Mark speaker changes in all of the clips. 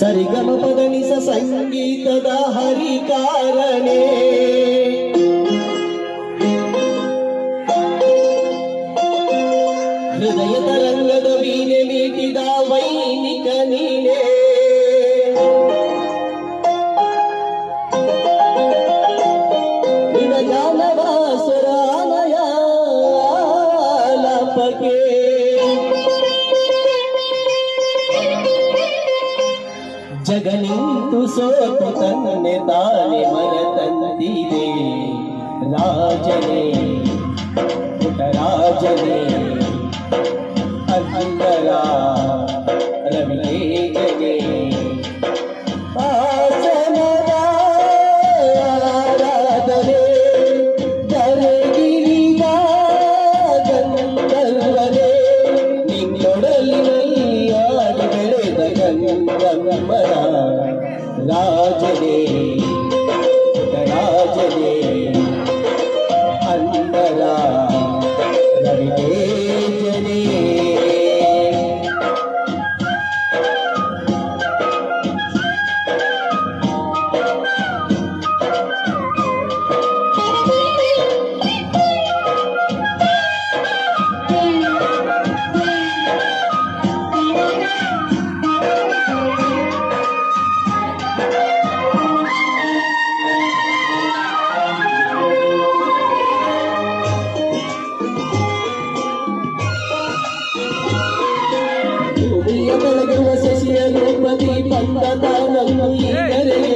Speaker 1: ಸರಿಗಮ ಪದನಿಸ ಸಂಗೀತದ ಹರಿಕಾರನೇ ಹೃದಯ ತರಂಗದ ವೀಣೆ ಮೀಟಿದ ವೈನಿಕ ಜಗನಿಂತು ಸೋತು ತನ್ನೆ ತಾನೆ ಮರತಂದಿದೆ ರಾಜನೇ ಪುಟರಾಜನೇ ಅಂತರ मला लाज दे लाज दे अंतरा ಬೆಳಗುವ ಶಶಿಯ ರೂಪದಿ ಬಂದ ತಾನನ್ನು ಈಗರೆಗೆ ದೇವಯ್ಯ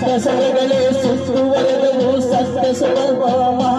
Speaker 1: సత్య సర్వలే సువరవు సత్య స్వరూపమా